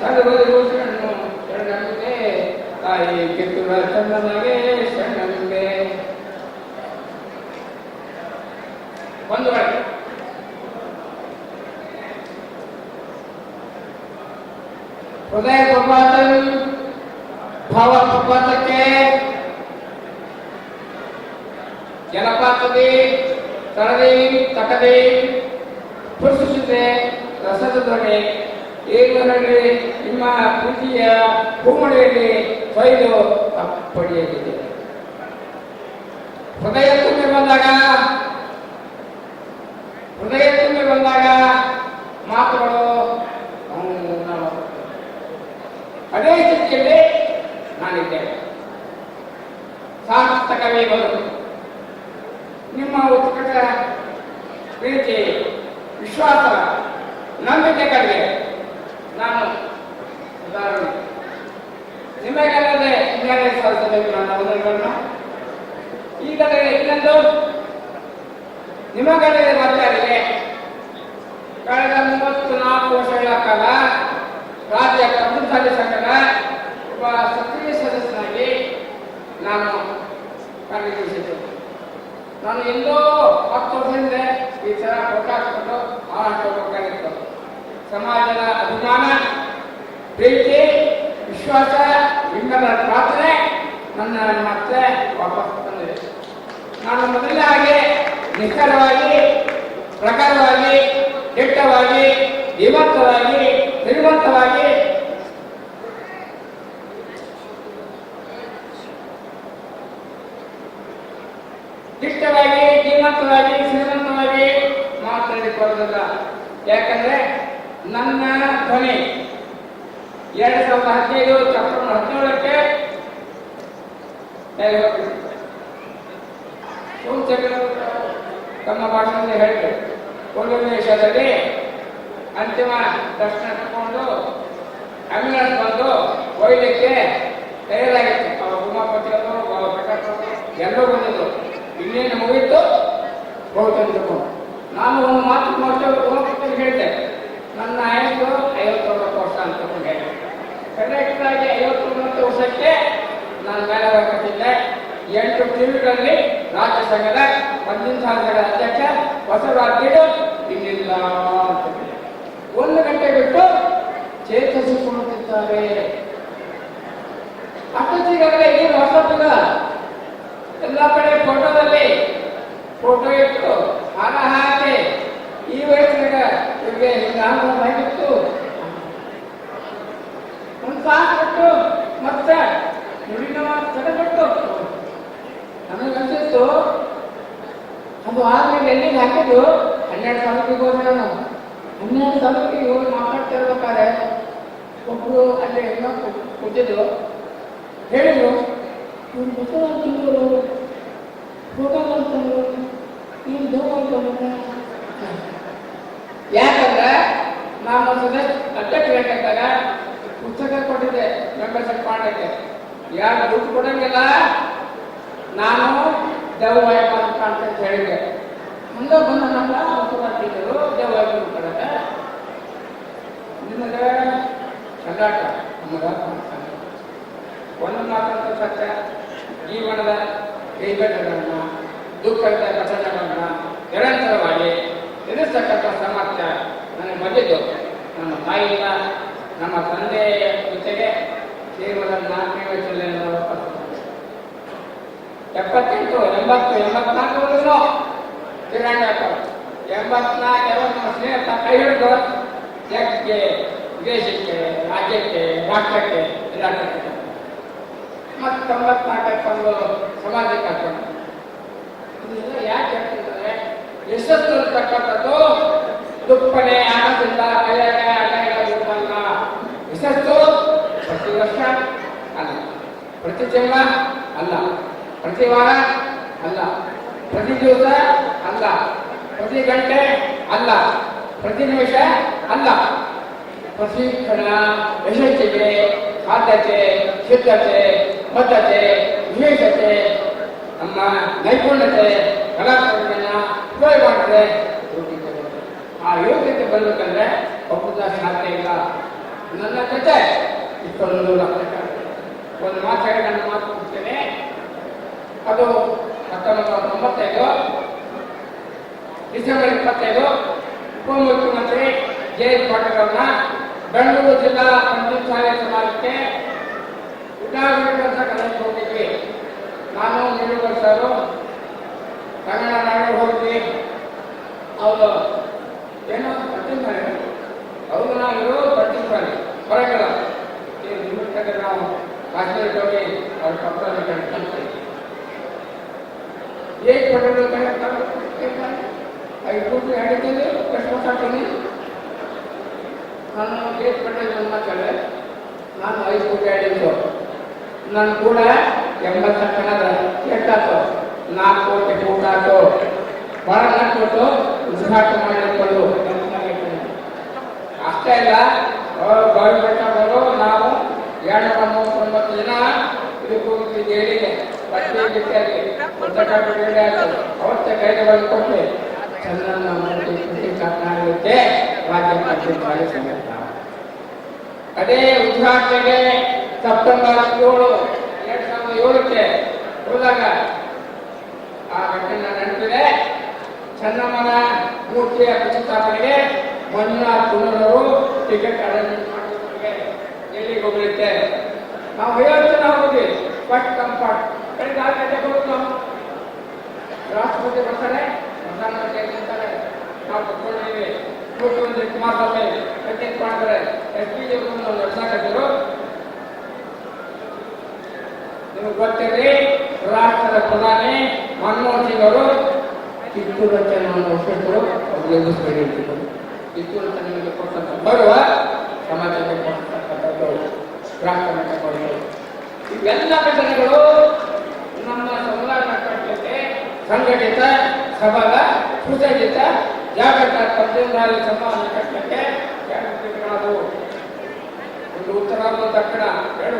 ಸರ್ವರು ಶರಣು ಶರಣಂಬೆ ತಾಯಿ ಕಿತ್ತೂರ ಚಂದನಗೆ ಶರಣಂಬೆ ಒಂದು ವೇಳೆ ಹೃದಯ ಪ್ರಪಾತ ಭಾವ ಪ್ರಪಾತಕ್ಕೆ ಜಲಪಾತದೆ ತಳದೆ ತಟದೆ ಸ್ಪರ್ಶಿಸಿದೆ ರಸದ ದೊರೆ ಏಳುವರಲ್ಲಿ ನಿಮ್ಮ ಪ್ರೀತಿಯ ಹೂಮಳೆಯಲ್ಲಿ ಕೊಯ್ದು ಪಡೆಯಲಿದೆ. ಹೃದಯ ತುಂಬಿ ಬಂದಾಗ, ಹೃದಯ ತುಂಬಿ ಬಂದಾಗ ಮಾತುಗಳು ಅದೇ ಸ್ಥಿತಿಯಲ್ಲಿ ನಾನಿದ್ದೇನೆ. ಸಾರ್ಥಕವೇ ಬದುಕು ನಿಮ್ಮ ಉತ್ಕಟ ಪ್ರೀತಿ ವಿಶ್ವಾಸ ನಂಬಿಕೆಗಳಿಗೆ ನಾನು ಉದಾಹರಣೆ ನಿಮಗಲ್ಲದೆ ಇನ್ಯಾರೇ ಸಾಧಿಸಬೇಕು ನನ್ನ ವಂದನೆಗಳನ್ನು ಈಗಲೇ ಇನ್ನೊಂದು ನಿಮಗಲ್ಲದೆ ಮಾತಾಡಿದೆ ಕಳೆದ ಮೂವತ್ತು ನಾಲ್ಕು ವರ್ಷಗಳ ಕಾಲ ರಾಜ್ಯ ಕಬ್ಬುಸಾಲಿ ಸಂಘದ ಒಬ್ಬ ಸಕ್ರಿಯ ಸದಸ್ಯನಾಗಿ ನಾನು ಕಾರ್ಯನಿರ್ವಹಿಸಿದ್ದೆ ನಾನು ಎಲ್ಲೋ ಹತ್ತು ವರ್ಷದಿಂದ ಈ ಥರ ಅವಕಾಶ ಕೊಟ್ಟು ಆಟ ಹೋಗಬೇಕಾಗಿತ್ತು ಸಮಾಜದ ಅಭಿಮಾನ ಪ್ರೀತಿ, ವಿಶ್ವಾಸ ನಿಮ್ಮೆಲ್ಲರ ಪ್ರಾರ್ಥನೆ ನನ್ನ ಮತ್ತೆ ವಾಪಸ್ ತಂದಿದೆ. ನಾನು ಮೊದಲ ಹಾಗೆ ನಿಖರವಾಗಿ ಪ್ರಖರವಾಗಿ ದಿಟ್ಟವಾಗಿ, ಧೀಮಂತವಾಗಿ ಶ್ರೀಮಂತವಾಗಿ ದಿಟ್ಟವಾಗಿ, ಧೀಮಂತವಾಗಿ, ಶ್ರೀಮಂತವಾಗಿ ಮಾತಾಡಿಕೊಳ್ಳೋದಿಲ್ಲ. ಯಾಕಂದ್ರೆ ನನ್ನ ಧ್ವನಿ ಎರಡ್ ಸಾವಿರದ ಹದಿನೈದು ಸೆಪ್ಟೆಂಬರ್ ಹದಿನೇಳಕ್ಕೆ. ಸೋಮಶೇಖರ್ ತಮ್ಮ ಭಾಷಣದಲ್ಲಿ ಹೇಳ್ತಾರೆ ಕೊಲ್ಲುಮೇಶದಲ್ಲಿ ಅಂತಿಮ ದರ್ಶನ ತಗೊಂಡು ಅಂಬ್ಯುಲೆನ್ಸ್ ಬಂದು ಒಯ್ಲಿಕ್ಕೆ ತಯಾರಾಗಿತ್ತು. ಉಮಾಪತಿ ಅವರು ಎಲ್ಲರೂ ಬಂದಿದ್ರು. ಇನ್ನೇನು ಮುಗಿಯಿತು ಬಹುತೇಕ ನಾನು ಒಂದು ಮಾತು ಮಾಡ್ತೇವೆ ಉಮಾಪತಿ ಹೇಳಿದೆ ನನ್ನ ಆಯಸ್ಸು ಐವತ್ತೊಂಬತ್ತು ವರ್ಷ ಅಂತ ಆಗಿ ಐವತ್ತೊಂಬತ್ತು ವರ್ಷಕ್ಕೆ ನಾನು ಮೇಲೆ ಕಟ್ಟಿದ್ದೆ ಎಂಟು ಟಿವಿಗಳಲ್ಲಿ ರಾಜ್ಯ ಸಂಘದ ಪಂಚಿನ ಸಂಘದ ಅಧ್ಯಕ್ಷ ಬಸವರಾಜರು ಇನ್ನಿಲ್ಲ ಅಂತ ಒಂದು ಗಂಟೆ ಬಿಟ್ಟು ಚೇತರಿಸಿಕೊಳ್ಳುತ್ತಿದ್ದಾರೆ. ಅಷ್ಟೊತ್ತಿಗಾಗಲೇ ಏನು ಹೊಸತಿಲ್ಲ ಎಲ್ಲ ಕಡೆ ಫೋಟೋದಲ್ಲಿ ಫೋಟೋ ಇಟ್ಟು ಹಣ ಹಾಕಿ ಈ ವಯಸ್ಸಿನಾಗ ಇವ್ರಿಗೆ ಹಿಂಗಾಗ ಆಗಿತ್ತು ಒಂದು ಸಾಕು ಕೊಟ್ಟು, ಮತ್ತೆ ನುಡಿನ ತಡೆಬಿಟ್ಟು ನನಗನ್ಸಿತ್ತು ಅದು ಆದ್ಮೇಲೆ ಎಲ್ಲಿಗೆ ಹಾಕಿದ್ದು. ಹನ್ನೆರಡು ಸಾವಿರಕ್ಕೆ ಹೋದ್ರೆ ನಾನು. ಹನ್ನೆರಡು ಸಾವಿರಕ್ಕೆ ಹೋಗಿ ಮಾತಾಡ್ತಾ ಇರ್ಬೇಕಾದ್ರೆ ಒಬ್ಬರು ಅಲ್ಲಿ ಏನೋ ಕೂತಿದ್ರು ಹೇಳಿದ್ರು. ಇವ್ರು ಬಸವರಾಜರು ಫೋಟೋ ನೀನು ಏನು ದೇವ ಯಾಕಂದ್ರೆ ನಾನು ಅಧ್ಯಕ್ಷ ಅಧ್ಯಕ್ಷರಾಗಿದ್ದಾಗ ಪುಸ್ತಕ ಕೊಟ್ಟಿದ್ದೆ ಮೆಂಬರ್ಶಿಪ್ ಮಾಡಕ್ಕೆ ಯಾರು ದುಡ್ಡು ಕೊಡಂಗಿಲ್ಲ, ನಾನು ದೇವಾಯ ಅಂತ ಹೇಳಿದೆ ಮುಂದೆ ಬಂದ ನಮ್ಮ ಬಸವರಾಜರು ದೇವಾಯ ಕೊಡಕ ನಿಮಗೆ ಸಂಗಾಟ, ನಮಗೆ ಒಂದು ಮಾತಂತ ಸತ್ಯ, ಜೀವನದ ಕೈಗಟ್ಟಗಳನ್ನು ದುಃಖದ ಘಟನೆಗಳನ್ನು ನಿರಂತರವಾಗಿ ಎದುರಿಸತಕ್ಕಂಥ ಸಾಮರ್ಥ್ಯ ನನಗೆ ಬಂದಿದ್ದು ನಮ್ಮ ತಾಯಿಯ ನಮ್ಮ ತಂದೆಯ ಜೊತೆಗೆ ಕೇವಲ ನಾಲ್ಕನೇ ವಯಸ್ಸಲ್ಲಿ. ಎಪ್ಪತ್ತೆಂಟು, ಎಂಬತ್ತು ಎಂಬತ್ನಾಲ್ಕರಲ್ಲೂ ತಿರಂಗ ಎಂಬತ್ನಾಲ್ಕು ನಮ್ಮ ಸ್ನೇಹಿತ ಕೈ ಹಿಡಿದು ಜಗಕ್ಕೆ ದೇಶಕ್ಕೆ ರಾಜ್ಯಕ್ಕೆ, ರಾಷ್ಟ್ರಕ್ಕೆ ಎಲ್ಲ ಒಂದು ಸಮಾಜಕ್ಕೆ ಹಾಕೊಂಡು ಇದೆಲ್ಲ ಯಾಕೆ ಯಶಸ್ಸು ಅಂತಕ್ಕಂಥದ್ದು ದುಪ್ಪನೆ ಹಣದಿಂದ ಕೈಯಾಗ ಅಡ್ಡಾಗ ದುಡ್ಡಲ್ಲ ಯಶಸ್ಸು ಪ್ರತಿ ವರ್ಷ ಅಲ್ಲ. ಪ್ರತಿ ಜನ್ಮ ಅಲ್ಲ. ಪ್ರತಿ ವಾರ ಅಲ್ಲ. ಪ್ರತಿ ದಿವಸ ಅಲ್ಲ. ಪ್ರತಿ ಗಂಟೆ ಅಲ್ಲ. ಪ್ರತಿ ನಿಮಿಷ ಅಲ್ಲ. ಪ್ರತಿ ಕ್ಷಣ ಯಶಸ್ಸಿಗೆ, ಆದ್ಯತೆ, ಸಿದ್ಧತೆ, ಬದ್ಧತೆ, ವಿಶೇಷತೆ, ನಮ್ಮ ನೈಪುಣ್ಯತೆ ಕಲಾಕೃತಿಯನ್ನ ಉಪಯೋಗ ಮಾಡಿದ್ರೆ ಯೋಗ್ಯತೆ. ಆ ಯೋಗ್ಯತೆ ಬರಬೇಕಂದ್ರೆ ಒಬ್ಬದ ಸಾಧ್ಯ ಇಲ್ಲ. ನನ್ನ ಜೊತೆ ಇಪ್ಪತ್ತೊಂದು ಲಕ್ಷ ಒಂದು ಮಾತಾಡಿ ನನ್ನ ಮಾತು ಕೊಡ್ತೇನೆ ಅದು ಹತ್ತೊಂಬತ್ತು ನೂರ ತೊಂಬತ್ತೈದು, ಡಿಸೆಂಬರ್ ಇಪ್ಪತ್ತೈದು ಉಪಮುಖ್ಯಮಂತ್ರಿ ಜೆ ಎಸ್ ಪಾಟೀಲ್ ಬೆಂಗಳೂರು ಜಿಲ್ಲಾ ಪಂಚಾಯತ್ ಶಾಲೆ ಸಮಾಜಕ್ಕೆ ಉದಾಹರಣೆ ಹೋಗಿದ್ವಿ. ನಾನು ನಿಲುಗರ್ ಸರು. ಕನ್ನಡ ನಾಡು ಹೋಗಿ ಅವರು ಏನೋ ಮಾಡಿ ಅವರು ನಾವು ಬರ್ತೀನಿ ಮಾಡಿ ಹೊರಗಲ್ಲ ನಿಮ್ಮ ನಾವು ಕಾಶ್ಮೀರಕ್ಕೆ ಹೋಗಿ ಅವ್ರ ಕಪ್ಪಳನ್ನು ಕಳ್ಕೊಂಡ್ವಿ ಏಕ್ ಪಟೇಲ್ ಐದು ಕೋಟಿ ಹೇಳಿದ್ದೀನಿ ಎಷ್ಟು ಮಾತಾಡ್ತೀನಿ ನಾನು ಏಕ್ ಪಟೇಲ್ ನನ್ನ ನಾನು ಐದು ಕೋಟಿ ಹೇಳಿದ್ದು ನನ್ನ ಕೂಡ ಎಂಬತ್ತು ಕನ್ನಡ. ಎಷ್ಟಾಯ್ತು? ನಾಲ್ಕು ಕೋಟಿ ಊಟ ಆಯ್ತು ಭಾಳ ಕೊಟ್ಟು ಉದ್ಘಾಟನೆ ಮಾಡಿಕೊಂಡು ಅಷ್ಟೇ ಇಲ್ಲ ಗೌರ್ಮೆಂಟ್ನವರು ನಾವು ಎರಡ್ನೂರ ಮೂವತ್ತೊಂಬತ್ತು ಜನ ಇದಕ್ಕೆ ಪುಸ್ತಕ ಬಿಡುಗಡೆ ಆಯ್ತು ಅವತ್ತೇ ಕೈಗಳು ಕೊಟ್ಟು ಚಂದ್ರನ ಮೂರ್ತಿ ಕೃಷಿ ಕರ್ನಾಟಕಕ್ಕೆ ರಾಜ್ಯ ಪಂಚಾಯತ್ ಸಮೇತ ಅದೇ ಉದ್ಘಾಟನೆಗೆ ಸೆಪ್ಟೆಂಬರ್ ಏಳು ಎರಡ್ ಸಾವಿರದ ಏಳಕ್ಕೆ ಹೋದಾಗ ಆ ಘಟನೆ ನೆನಪಿದೆ ಚನ್ನಮ್ಮನ ಮೂರ್ತಿಯ ಪ್ರತಿಷ್ಠಾಪನೆಗೆ ಮಂಜುನಾಥ್ ಕುನ್ನರವರು ಟಿಕೆಟ್ ಅರೇಂಜ್ಮೆಂಟ್ ಮಾಡಿದ್ರೆ ಎಲ್ಲಿಗೆ ಹೋಗ್ಲಿಕ್ಕೆ? ನಾವು ಐವತ್ತು ಜನ ಹೋಗಿ ಫಸ್ಟ್ ಕಂಫರ್ಟ್ ಬೆಳಿಗ್ಗೆ ಆರು ಗಂಟೆ ರಾಷ್ಟ್ರಪತಿ ಬರ್ತಾರೆ ಪ್ರಧಾನಮಂತ್ರಿ ನಿಂತಾರೆ ನಾವು ಕುತ್ಕೊಂಡಿದ್ದೀವಿ. ಮುಖ್ಯಮಂತ್ರಿ ಕುಮಾರಸ್ವಾಮಿ ಕಟ್ಟಿಂಗ್ ಮಾಡ್ತಾರೆ. ಎಸ್ ಪಿ ಒಂದು ನಡೆಸಾಕತ್ತಿದ್ರು ನಿಮಗೆ ಗೊತ್ತಿರಲಿ ರಾಷ್ಟ್ರದ ಪ್ರಧಾನಿ ಮನಮೋಹನ್ ಸಿಂಗ್ ಅವರು ಕಿತ್ತೂರು ರಚನೆಯನ್ನು ಎದುರಿಸಬೇಡಿ ಅಂತಿದ್ರು ಕಿತ್ತೂರು ರಚನೆಗೆ ಕೊಟ್ಟಂತ ಬರುವ ಸಮಾಜಕ್ಕೆ ಕೊಟ್ಟಂತ ರಾಷ್ಟ್ರಮಟ್ಟ ಗೌರವ ಇವೆಲ್ಲ ಘಟನೆಗಳು ನಮ್ಮ ಸಮುದಾಯ ಕಟ್ಟಕ್ಕೆ ಸಂಘಟಿತ, ಸಬಲ, ಸುಸಜ್ಜಿತ, ಜಾಗೃತ ಪದ್ಯಂಧಾರಿ ಸಮಾಜ ಕಟ್ಟಕ್ಕೆ ಒಂದು ಉತ್ತರ, ಒಂದು ದಕ್ಷಿಣ. ಎರಡು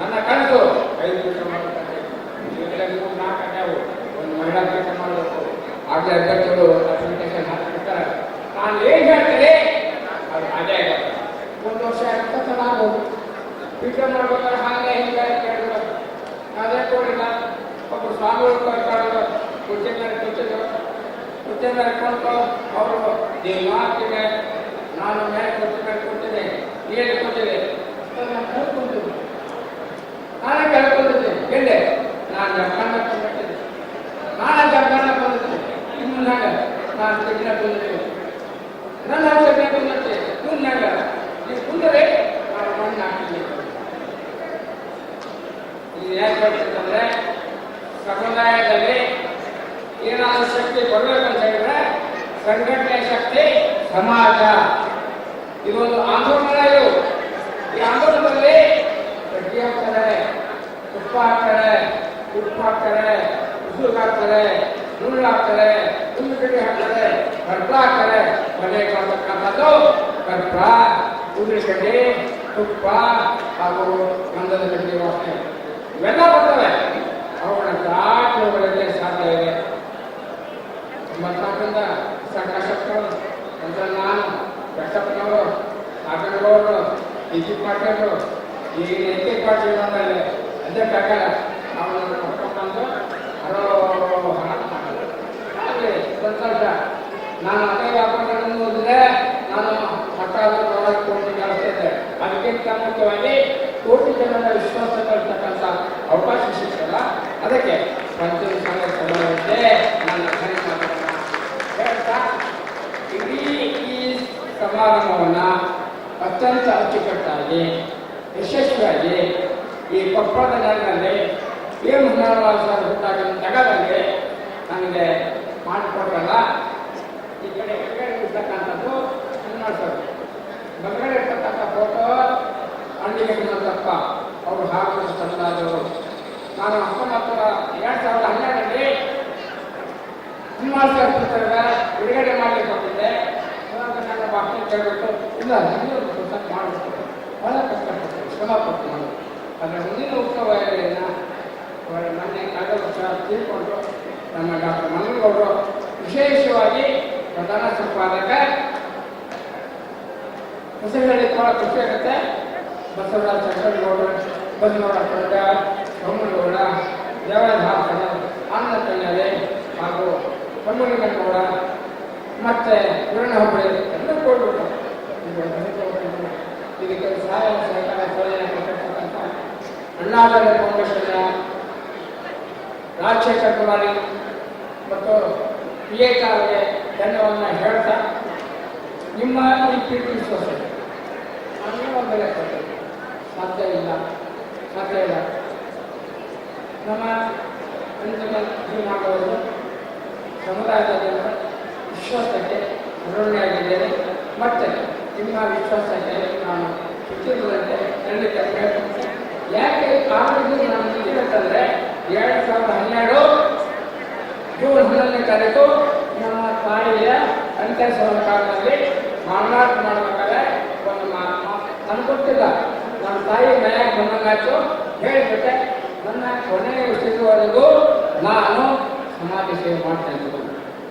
ನನ್ನ ಕನಸು. ಐದು ಕೆಲಸ ಮಾಡಬೇಕು ಈಗಲೇ ಮೂರು ಒಂದು ಮಹಿಳಾ ಕೆಲಸ ಆಗಲೇ ಅಧ್ಯಕ್ಷರು ಅಪ್ಲಿಕೇಶನ್ ಹಾಕಿರ್ತಾರೆ ನಾನು ಏನು ಹೇಳ್ತೀನಿ ಅದು ಅದೇ ಒಂದು ವರ್ಷ ಇಪ್ಪತ್ತು ಆಗ್ಬೋದು ಪೀಠ ಮಾಡ್ಬೇಕಾದ್ರೆ ಹಾಗೆ ಹಿಂಗೆ ಅವರು ನೀವು ಮಾತಿಗೆ ನಾನು ಮೇಲೆ ಕುರ್ಚಿ ಮೇಲೆ ಕೂತಿದ್ದೆ ನೀನು ಕೂತಿದೆ ನಾನು ಕೇಳ್ಕೊಂತಿದ್ದೆ ನಾನೇ ಕೇಳ್ಕೊಂಡಿದ್ದೆ ಎಲ್ಲೆ ನಾನು ಜಪಾನ ನಾನೇ ಜಪಾನ ಬಂದಿದ್ದೆ. ನಿಮ್ಮನ್ನಾಗ ನಾನು ತೆಗಿನ ಬಂದಿದ್ದೆ. ನನ್ನ ತೆಗಿನ ಬಂದಿದ್ದೆ. ನಿಮ್ಮನ್ನಾಗ ನೀವು ಕುಂದರೆ ನಾನು ಮಣ್ಣು ಹಾಕಿದ್ದೆ ಇದು ಯಾಕೆ ಬರ್ತದಂದ್ರೆ ಸಮುದಾಯದಲ್ಲಿ ಏನಾದರೂ ಶಕ್ತಿ ಬರ್ಬೇಕಂತ ಹೇಳಿದ್ರೆ ಸಂಘಟನೆ ಶಕ್ತಿ ಸಮಾಜ. ಇದೊಂದು ಆಂದೋಲನ ಇದು. ಈ ಆಂದೋಲನದಲ್ಲಿ ಗಟ್ಟಿ ಹಾಕ್ತಾರೆ ತುಪ್ಪ ಹಾಕ್ತಾರೆ ಉಪ್ಪು ಹಾಕ್ತಾರೆ ಉಸಿರು ಹಾಕ್ತಾರೆ ನುಳ್ಳು ಹಾಕ್ತಾರೆ ಹುಲ್ಲು ಹಾಕ್ತಾರೆ ಹಾಕ್ತಾರೆ ಉಳ್ಳಿಗಡ್ಡಿ ತುಪ್ಪ ಹಾಗೂ ಗಂಧದ ಕಡೆ ವಾಸನೆ ಇವೆಲ್ಲ ಬರ್ತವೆ. ಅವುಗಳನ್ನ ದಾಟಿ ಸಾಧ್ಯ ಇದೆ. ಅಂದ್ರೆ ನಾನು ಬೆಟ್ಟಪ್ಪನವರು ನಾಗನಗೌಡರು ಡಿ ಜಿ ಪಾಟೀಲರು ಈ ಎನ್ ಕೆ ಪಾಟೀಲ್ ಬಂದಲ್ಲಿ ಅಧ್ಯಕ್ಷ ಆಗಲ್ಲ ಅವನನ್ನು ಕರ್ಕೊಂಡ್ಬಂದು ಹರೋ ಹಣ ಮಾಡಿದ್ರು. ಆಗ್ಲಿ, ಸಂತೋಷ ನಾನು ಅಕ್ಕ ವ್ಯಾಪಾರಗಳನ್ನು ಓದಿದ್ರೆ ನಾನು ಹತ್ತಾರು ಪ್ರಾಡಕ್ಟ್ ಕೋಟಿ ಗಳಿಸ್ತಿದ್ದೆ ಅದಕ್ಕಿಂತ ಮುಖ್ಯವಾಗಿ ಕೋಟಿ ಜನರ ವಿಶ್ವಾಸ ಕಳ್ತಕ್ಕಂಥ ಅವಕಾಶ ಸಿಕ್ಕಲ್ಲ ಅದಕ್ಕೆ ಪಂಚಮಿ ಸಂಘ ಸಭಾವಕ್ಕೆ ನನ್ನ ಹೇಳ್ತಾ, ಇಡೀ ಈ ಸಮಾರಂಭವನ್ನು ಅತ್ಯಂತ ಅಚ್ಚುಕಟ್ಟಾಗಿ, ಯಶಸ್ವಿಯಾಗಿ ಈ ಕೊಪ್ಪಳದ ಜಾಗದಲ್ಲಿ ಏನು ಸರ್ ಹುಟ್ಟಾಗಿನ ಜಾಗದಲ್ಲಿ ನನಗೆ ಮಾಡಿಕೊಟ್ರಲ್ಲ? ಈ ಕಡೆ ಎಡಗಡೆ ಇರ್ತಕ್ಕಂಥದ್ದು ಸರ್. ಬಂಗಡೆ ಇರ್ತಕ್ಕಂಥ ಫೋಟೋ ಅಣ್ಣಿಗೆ ತಪ್ಪ ಅವರು ಹಾಕಿದ ಸ್ಥಳದವರು ನಾನು ಹತ್ತೊಂಬತ್ತರ ಎರಡು ಸಾವಿರದ ಹನ್ನೆರಡರಲ್ಲಿ ಸರ್ ಪುಸ್ತಕ ಬಿಡುಗಡೆ ಮಾಡಲಿಕ್ಕೆ ಕೊಟ್ಟಿದ್ದೆ ನನ್ನ ಭಾಷೆ ಕೇಳಬೇಕು ಇಲ್ಲ ನೀವು ಪುಸ್ತಕ ಮಾಡಬೇಕು ಬಹಳ ಕಷ್ಟಪಟ್ಟು ಶ್ರಮ ಪಟ್ಟು ಮಾಡಿ ಅದರ ಮುಂದಿನ ಉತ್ಸವ ಮೊನ್ನೆ ಕಳೆದ ವರ್ಷ ತೀರ್ಕೊಂಡು ನಮ್ಮ ಡಾಕ್ಟರ್ ಮಂಗನಗೌಡರು ವಿಶೇಷವಾಗಿ ಪ್ರಧಾನ ಸಂಪಾದಕ. ಹೆಸರುಗಳಿಗೆ ಬಹಳ ಖುಷಿ ಆಗುತ್ತೆ. ಬಸವರಾಜ ಚಂದ್ರಗೌಡ ಬಸವರಾಜ ಚಂದ್ರ ಬೊಮ್ಮನಗೌಡ, ದೇವರಾಜ ಹಾಸನ, ಆನಂದ ಕಲ್ಯಾಣೆ ಹಾಗೂ ಬೊಮ್ಮನಗೌಡ ಮತ್ತೆ ಪೂರ್ಣ ಹುಬ್ಬಳ್ಳಿ ಎಲ್ಲ ಕೊಡ್ಬಿಟ್ಟು ಇದಕ್ಕೆ ಸಹಾಯ ಸಹಕಾರ, ಸಹಾಯ ಕೊಟ್ಟಿರ್ತಕ್ಕಂಥ ಅಣ್ಣಾದರ ಫೌಂಡೇಶನ್ನ ರಾಜಶೇಖರ್ ಕುಮಾರಿ ಮತ್ತು ಎಚ್ ಅವರಿಗೆ ಧನ್ಯವಾದ ಹೇಳ್ತಾ ನಿಮ್ಮ ಈ ಪ್ರೀತಿ ಸೊಸೈಟಿ ನಮ್ಮ ಬೆಲೆ ಕೊಡ್ತೇನೆ. ಸಾಧ್ಯ ಇಲ್ಲ. ಸಾಧ್ಯ ಇಲ್ಲ. ನಮ್ಮ ಅಂತಿಮ ಜೀವನಗಳು ಸಮುದಾಯದ ಜನರ ವಿಶ್ವಾಸಕ್ಕೆ ಋಣಿಯಾಗಿದ್ದೇನೆ ಮತ್ತೆ ನಿಮ್ಮ ವಿಶ್ವಾಸಕ್ಕೆ ನಾನು ಚಿತ್ರದಂತೆ ಖಂಡಿತ ಪ್ರಯತ್ನಿಸ್ತೇನೆ. ಯಾಕೆ ಕಾರಣದಿಂದ ನಾನು ನಿಂತಿರುತ್ತಂದ್ರೆ ಎರಡು ಸಾವಿರದ ಹನ್ನೆರಡು ಹನ್ನೊಂದನೇ ತಾರೀಕು ನಮ್ಮ ತಾಯಿಯ ಅಂತ್ಯ ಕಾಲದಲ್ಲಿ ಮಾರಾಟ ಮಾಡಬೇಕಾದ್ರೆ ಒಂದು ನನಗೆ ಗೊತ್ತಿಲ್ಲ. ನಮ್ಮ ತಾಯಿ ಮನೆಯಾಗ ಬಂದಂಗಾಯ್ತು. ಹೇಳಿಬಿಟ್ಟೆ ನನ್ನ ಕೊನೆಯ ವಿಷಯದವರೆಗೂ ನಾನು ಸಮಾಜ ಸೇವೆ ಮಾಡ್ತಾ ಇದ್ದು.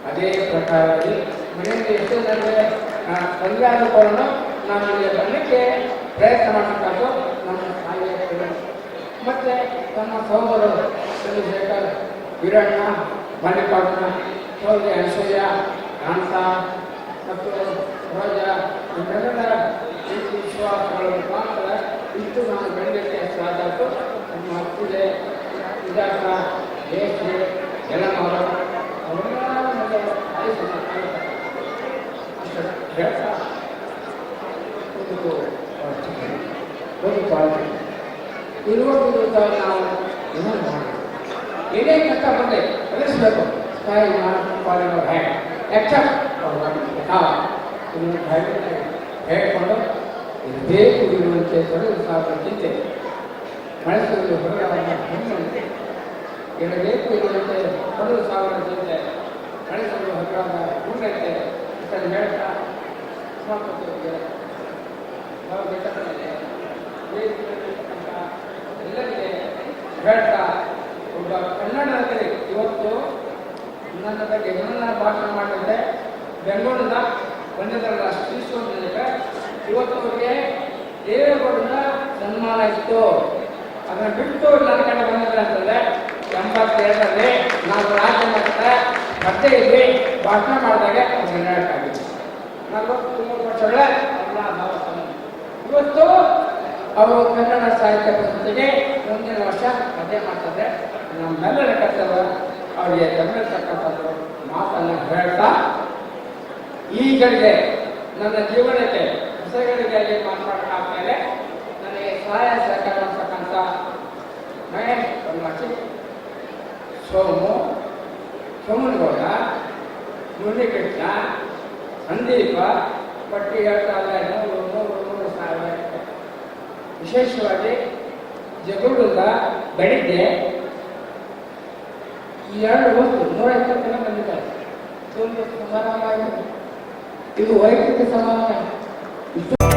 ಅದೇ ಪ್ರಕಾರದಲ್ಲಿ ಮನೆಯಲ್ಲಿ ಎಷ್ಟು ನನಗೆ ತೊಂದರೆ ಆದುಕೊಂಡು ನಾನು ಇಲ್ಲಿ ಬರಲಿಕ್ಕೆ ಪ್ರಯತ್ನ ಮಾಡಬೇಕಾದ್ರು ನಮ್ಮ ತಾಯಿಯ ಮತ್ತು ನಮ್ಮ ಸಹೋದರರು ಚಂದ್ರಶೇಖರ್ ವೀರಣ್ಣ ಮಲ್ಲಿಕಾರ್ಜುನ ಸಹೋದರಿ ಐಶ್ವರ್ಯ ಕಾಂತ ಮತ್ತು ರೋಜ ಇವರೆಲ್ಲರ ಪ್ರೀತಿ ವಿಶ್ವಾಸಗಳ ಮುಖಾಂತರ ಇಷ್ಟು ನಾನು ಬೆಳಗ್ಗೆ ಸಾಧ್ಯ ನಮ್ಮ ಅತ್ತಿಗೆ ವಿಜಾಸ ಜಯಶ್ರೀ ಜನಮರ ಅವರೆಲ್ಲ ಹೇಳ್ತಾ ಒಂದು ನಾವು ಏನೋ ಮಾಡಿ ಏನೇ ಕಷ್ಟ ಬಂದೆ ಕಲಿಸ್ಬೇಕು ತಾಯಿ ನಾನು ಪಾಲಿನ ಹೇಗೆ ಎಕ್ಸೆಪ್ಟ್ ನಾವು ಇದನ್ನು ಧೈರ್ಯ ಹೇಳ್ಕೊಂಡು ಇದು ಬೇಕು ಇರುವಂತೆ ತೊಡಗು ಸಾವಿರ ಚಿಂತೆ ಮನಸ್ಸಲ್ಲಿ ಹೊರಗಡೆ ಹೆಣ್ಣು ಇರಬೇಕು ಇರುವಂತೆ ಸಾವಿರ ಚಿಂತೆ ಮನಸ್ಸಲ್ಲಿ ಹೊರಗಡೆ ಹುಡುಗಂತೆ ಇದನ್ನು ಹೇಳ್ತಾ ನಾವು ಎಲ್ಲರಿಗೆ ಹೇಳ್ತಾ, ಒಬ್ಬ ಕನ್ನಡದಲ್ಲಿ ಇವತ್ತು ನನ್ನ ಬಗ್ಗೆ ಏನನ್ನ ಭಾಷಣ ಮಾಡಿದ್ರೆ ಬೆಂಗಳೂರಿನ ಬಂದಿದ್ದಾರಲ್ಲ ಶ್ರೀಸ್ವಾಮಿಗೆ ಇವತ್ತು ಅವರಿಗೆ ದೇವೇಗೌಡರ ಸನ್ಮಾನ ಇತ್ತು. ಅದನ್ನ ಬಿಟ್ಟು ನನ್ನ ಕಡೆ ಬಂದಿದ್ರೆ ಅಂತಂದ್ರೆ ಎಂಬತ್ತೇಳರಲ್ಲಿ ನಾವು ರಾಜ್ಯ ಮಟ್ಟದ ಕಥೆಯಲ್ಲಿ ಭಾಷಣ ಮಾಡಿದಾಗ ಅವ್ರಿಗೆ ಹೇಳಕ್ಕಾಗಿತ್ತು ನಲವತ್ತು ಮೂರು ವರ್ಷಗಳ. ಇವತ್ತು ಅವರು ಕನ್ನಡ ಸಾಹಿತ್ಯ ಪರಿಷತ್ತಿಗೆ ಮುಂದಿನ ವರ್ಷ ಕಥೆ ಮಾಡ್ತಾರೆ ನಮ್ಮೆಲ್ಲರ ಕರ್ತವ್ಯ ಅವರಿಗೆ ಗಮನಿಸ್ತಕ್ಕಂಥದ್ದು ಮಾತನ್ನು ಹೇಳ್ತಾ ಈಗಳಿಗೆ ನನ್ನ ಜೀವನಕ್ಕೆ ಹೊಸಗಳಿಗಾಗಿ ಆದಮೇಲೆ ನನಗೆ ಸಹಾಯ ಸಹಕಾರ ಅಂತಕ್ಕಂಥ ಮಹೇಶ್ ಬನ್ವಾಸಿ ಸೋಮು, ಸೋಮನಗೌಡ, ಮುರಳಿಕೃಷ್ಣ, ಸಂದೀಪ, ಪಟ್ಟಿ ಹೇಳ್ತಾ ಇಲ್ಲ ನೂರು ನೂರು ನೂರು ಸಾವಿರ ವಿಶೇಷವಾಗಿ ಜಗಳೂರಿಂದ ಬೆಳಿಗ್ಗೆ ಈ ಎರಡು ವಸ್ತು ನೂರ ಇಪ್ಪತ್ತು ಜನ ಬಂದಿದ್ದಾರೆ. ಆಗಿದೆ. ಇದು ವೈಯಕ್ತಿಕ Thank you.